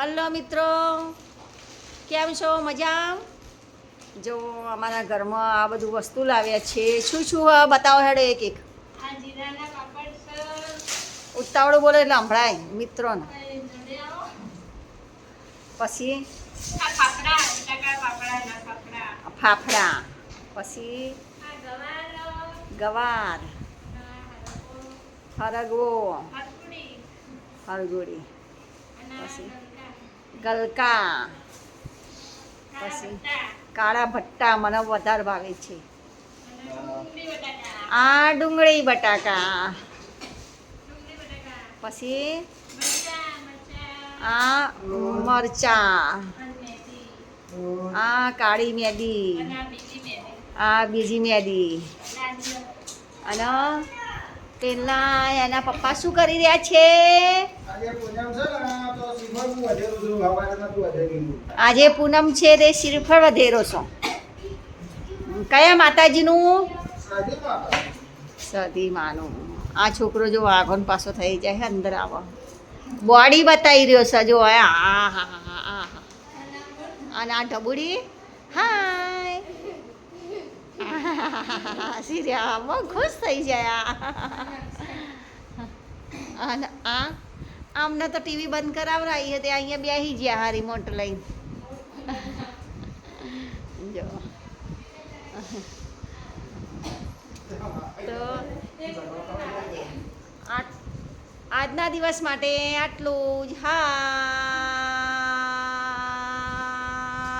Hello મિત્રો કેમ છો? મજા જો અમારા ઘરમાં આ બધું વસ્તુ લાવ્યા છે. શું શું બતાવો હેડો એક એક. ઉતાવળું બોલે એટલે સંભળાય મિત્રોને. પછી? ફાફડા પછી? ગવાર. હરગવો. હરગોડી. પછી? ગલકા. પછી? કાળા ભટ્ટા મને વધારે ભાવે છે આ ડુંગળી બટાકા પછી આ મરચા આ કાળી મેદી આ બીજી મેદી અને પેલા એના પપ્પા શું કરી રહ્યા છે આજે પૂનમ છે તો શ્રીફળ વધેરું છું. કયા માતાજીનું? સદી માનું. આ છોકરો જો આગળ પાછો થઈ જાય અંદર આવો. બોડી બતાવી રહ્યો છે જો આ હા હા હા હા અને આ ઢબુડી? હાય. સિરિયા બહુ ખુશ થઈ જાય અને આ. આમને તો ટીવી બંધ કરાવરાઈ હતી અહીંયા બેસી ગયા હા રિમોટ લઈને. જો. તો આજના દિવસ માટે આટલું જ. હા.